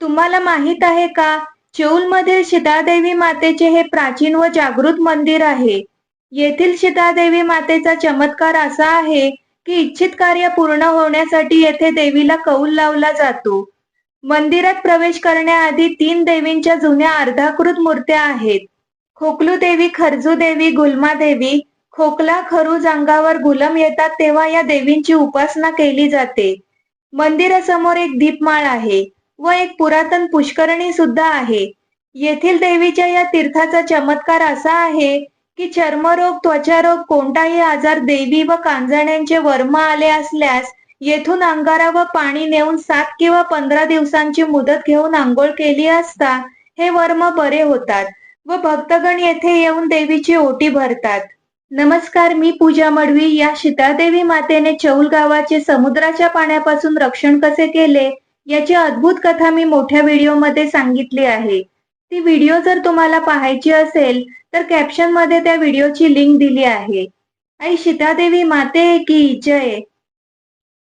तुम्हाला माहीत आहे का? चौलमधील सीतादेवी मातेचे हे प्राचीन व जागृत मंदिर आहे. येथील सीतादेवी मातेचा चमत्कार असा आहे की इच्छित कार्य पूर्ण होण्यासाठी येथे देवीला कौल लावला जातो. मंदिरात प्रवेश करण्याआधी तीन देवींच्या जुन्या अर्धाकृत मूर्त्या आहेत. खोकलू देवी खरजू देवी गुलमा देवी खोकला खरूज अंगावर गुलम येतात तेव्हा या देवींची उपासना केली जाते. मंदिरासमोर एक दीपमाळ आहे. व एक पुरातन पुष्करणी सुद्धा आहे. येथील देवीच्या या तीर्थाचा चमत्कार असा आहे की चर्मरोग त्वचारोग कोणताही आजार देवी व कांजण्यांचे वर्म आले असल्यास येथून अंगारा व पाणी नेऊन सात किंवा पंधरा दिवसांची मुदत घेऊन आंघोळ केली असता हे वर्म बरे होतात व भक्तगण येथे येऊन देवीची ओटी भरतात. नमस्कार मी पूजा मडवी. या सीतादेवी मातेने चौल गावाचे समुद्राच्या पाण्यापासून रक्षण कसे केले? याची अद्भुत कथा मी मोठ्या व्हिडिओमध्ये सांगितली आहे. ती व्हिडिओ जर तुम्हाला पाहायची असेल तर कॅप्शनमध्ये त्या व्हिडिओची लिंक दिली आहे. आई सीतादेवी माते की जय.